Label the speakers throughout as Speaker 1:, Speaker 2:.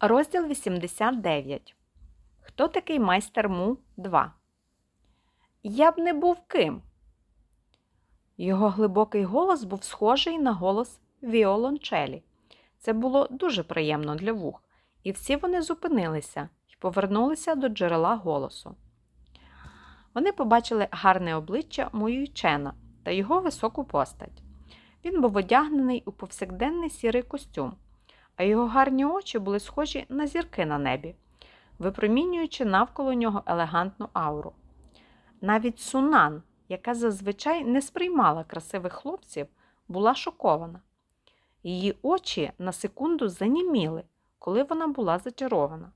Speaker 1: Розділ 89. Хто такий майстер Му 2? Я б не був ким. Його глибокий голос був схожий на голос віолончелі. Це було дуже приємно для вух, і всі вони зупинилися і повернулися до джерела голосу. Вони побачили гарне обличчя Муюйчена та його високу постать. Він був одягнений у повсякденний сірий костюм, а його гарні очі були схожі на зірки на небі, випромінюючи навколо нього елегантну ауру. Навіть Сунан, яка зазвичай не сприймала красивих хлопців, була шокована. Її очі на секунду заніміли, коли вона була зачарована.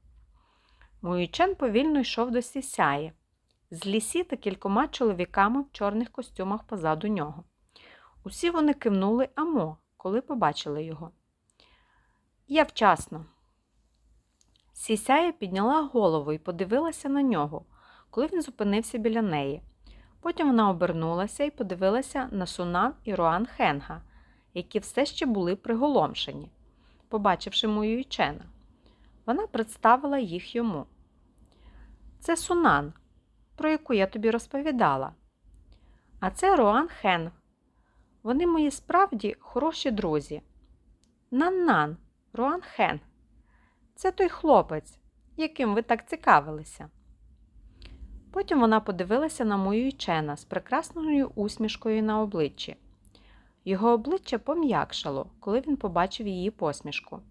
Speaker 1: Муючен повільно йшов до сісяї, з лісі та кількома чоловіками в чорних костюмах позаду нього. Усі вони кивнули Амо, коли побачили його. Я вчасно. Сісяя підняла голову і подивилася на нього, коли він зупинився біля неї. Потім вона обернулася і подивилася на Сунан і Руан Хенга, які все ще були приголомшені, побачивши мою Ючена. Вона представила їх йому. Це Сунан, про яку я тобі розповідала. А це Руан Хенг. Вони мої справді хороші друзі. Нан-нан, Руан Хен. Це той хлопець, яким ви так цікавилися. Потім вона подивилася на мою Ічена з прекрасною усмішкою на обличчі. Його обличчя пом'якшало, коли він побачив її посмішку.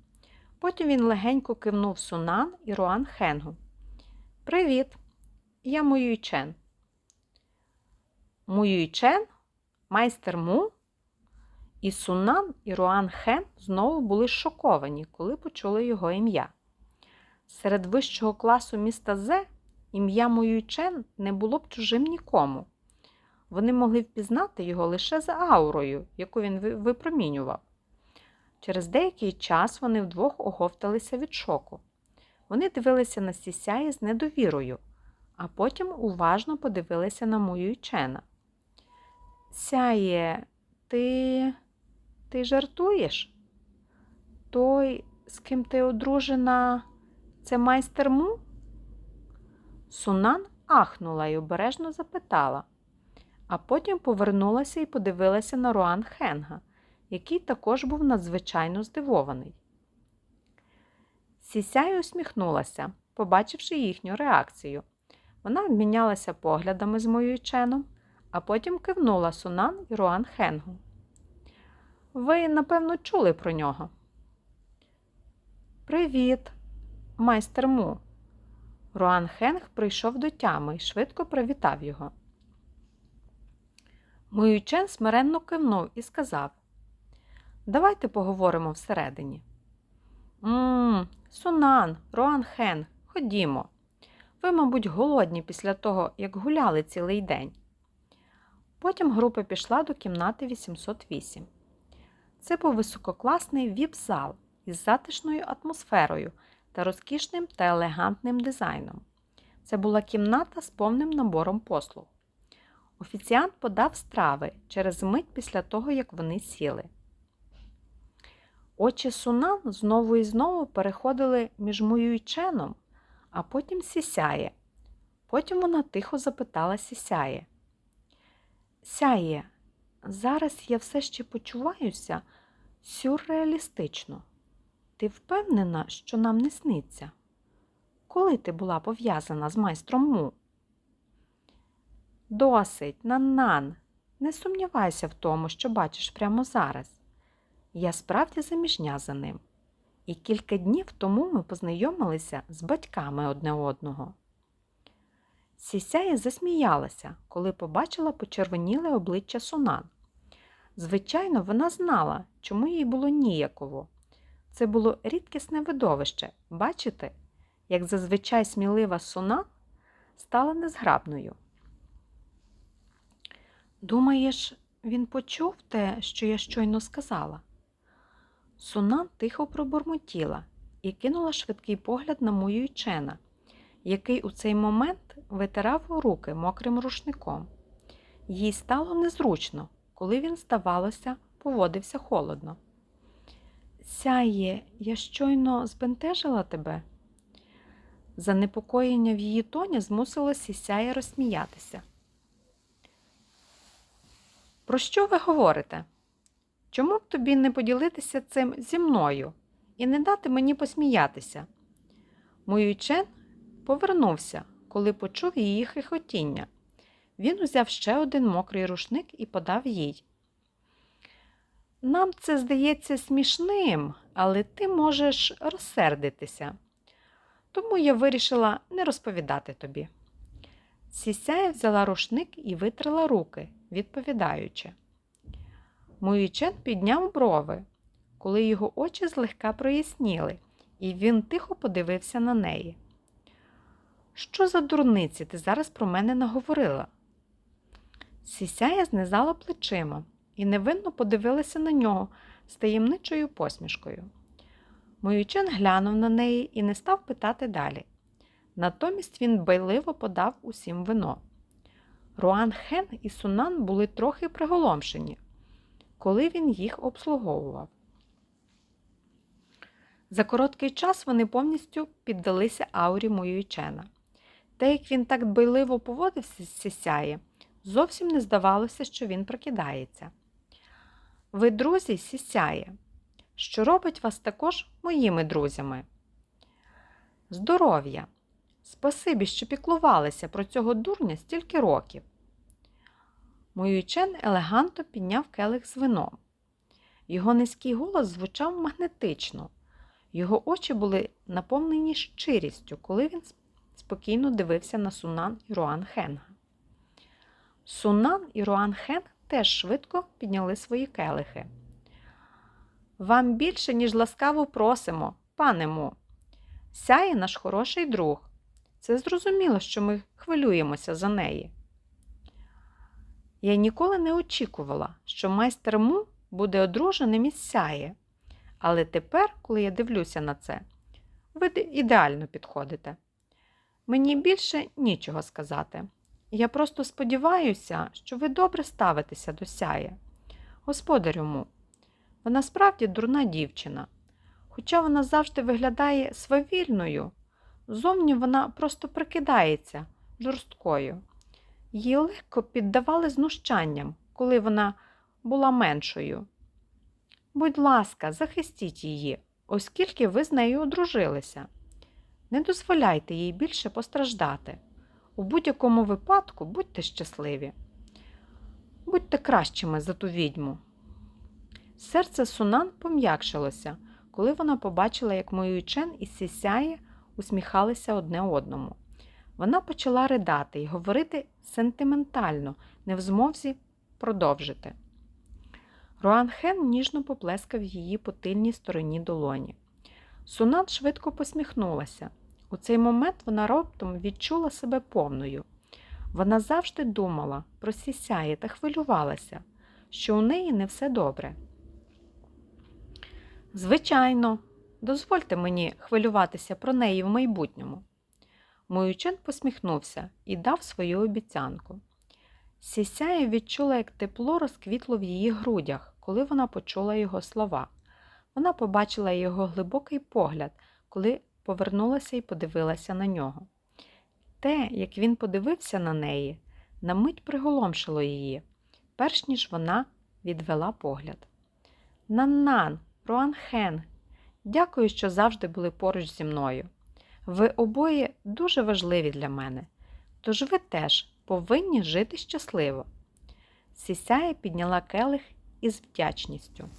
Speaker 1: Потім він легенько кивнув Сунан і Руан Хенгу. Привіт, я Муюйчен. Муюйчен? Майстер Му? І Сунан і Руан Хен знову були шоковані, коли почули його ім'я. Серед вищого класу міста Зе ім'я Моюйчен не було б чужим нікому. Вони могли впізнати його лише за аурою, яку він випромінював. Через деякий час вони вдвох оговталися від шоку. Вони дивилися на сісяї з недовірою, а потім уважно подивилися на Моюйчена. Сяє, ти. Ти жартуєш? Той, з ким ти одружена, це майстер Му? Сунан ахнула і обережно запитала, а потім повернулася і подивилася на Руан Хенга, який також був надзвичайно здивований. Сісяй усміхнулася, побачивши їхню реакцію. Вона обмінялася поглядами з моєю ченом, а потім кивнула Сунан і Руан Хенгу. Ви, напевно, чули про нього. Привіт, майстер Му. Руан Хенг прийшов до тями і швидко привітав його. Муючен смиренно кивнув і сказав: Давайте поговоримо всередині. Мм, Сунан, Руан Хенг, ходімо. Ви, мабуть, голодні після того, як гуляли цілий день. Потім група пішла до кімнати 808. Це був висококласний віп-зал із затишною атмосферою та розкішним та елегантним дизайном. Це була кімната з повним набором послуг. Офіціант подав страви через мить після того, як вони сіли. Очі Сунан знову і знову переходили між Муюйченом, а потім сісяє. Потім вона тихо запитала сісяє. Сяє, зараз я все ще почуваюся сюрреалістично. Ти впевнена, що нам не сниться? Коли ти була пов'язана з майстром Му? Досить, нан-нан. Не сумнівайся в тому, що бачиш прямо зараз. Я справді заміжня за ним. І кілька днів тому ми познайомилися з батьками одне одного. Сісяя засміялася, коли побачила почервоніле обличчя Сунан. Звичайно, вона знала, чому їй було ніяково. Це було рідкісне видовище бачите, як зазвичай смілива Сунан стала незграбною. Думаєш, він почув те, що я щойно сказала? Сунан тихо пробурмотіла і кинула швидкий погляд на мою Ючена, який у цей момент витирав руки мокрим рушником. Їй стало незручно, коли він, здавалося, поводився холодно. Сяє, я щойно збентежила тебе. Занепокоєння в її тоні змусило сісяє розсміятися. Про що ви говорите? Чому б тобі не поділитися цим зі мною і не дати мені посміятися? Муючен повернувся, коли почув її хихотіння. Він узяв ще один мокрий рушник і подав їй. Нам це здається смішним, але ти можеш розсердитися. Тому я вирішила не розповідати тобі. Сісяя взяла рушник і витрила руки, відповідаючи. Муючен підняв брови, коли його очі злегка проясніли, і він тихо подивився на неї. Що за дурниці ти зараз про мене наговорила? Сісяя знизала плечима і невинно подивилася на нього з таємничою посмішкою. Моючен глянув на неї і не став питати далі. Натомість він байливо подав усім вино. Руан Хен і Сунан були трохи приголомшені, коли він їх обслуговував. За короткий час вони повністю піддалися аурі Моюйчена. Те, як він так дбайливо поводився з сісяє, зовсім не здавалося, що він прокидається. Ви, друзі, сісяє, що робить вас також моїми друзями. Здоров'я! Спасибі, що піклувалися про цього дурня стільки років. Моюйчен елегантно підняв келих з вином. Його низький голос звучав магнетично. Його очі були наповнені щирістю, коли він спокійно дивився на Сунан і Руан Хенга. Сунан і Руан Хенг теж швидко підняли свої келихи. Вам більше, ніж ласкаво просимо, пане Му. Сяє наш хороший друг. Це зрозуміло, що ми хвилюємося за неї. Я ніколи не очікувала, що майстер Му буде одруженим із сяє. Але тепер, коли я дивлюся на це, ви ідеально підходите. Мені більше нічого сказати. Я просто сподіваюся, що ви добре ставитеся до сяє. Господарю Му, вона справді дурна дівчина. Хоча вона завжди виглядає свавільною, зовні вона просто прикидається жорсткою. Її легко піддавали знущанням, коли вона була меншою. Будь ласка, захистіть її, оскільки ви з нею одружилися. Не дозволяйте їй більше постраждати. У будь-якому випадку будьте щасливі. Будьте кращими за ту відьму. Серце Сунан пом'якшилося, коли вона побачила, як Моюйчен і Сісяє усміхалися одне одному. Вона почала ридати і говорити сентиментально, не в змовзі продовжити. Руан Хен ніжно поплескав її по тильній стороні долоні. Сунан швидко посміхнулася. У цей момент вона раптом відчула себе повною. Вона завжди думала про сісяє та хвилювалася, що у неї не все добре. Звичайно, дозвольте мені хвилюватися про неї в майбутньому. Моючен посміхнувся і дав свою обіцянку. Сісяє відчула, як тепло розквітло в її грудях, коли вона почула його слова. Вона побачила його глибокий погляд, коли повернулася і подивилася на нього. Те, як він подивився на неї, на мить приголомшило її, перш ніж вона відвела погляд. Нан-нан, Руанхен, дякую, що завжди були поруч зі мною. Ви обоє дуже важливі для мене, тож ви теж повинні жити щасливо. Сісяя підняла келих із вдячністю.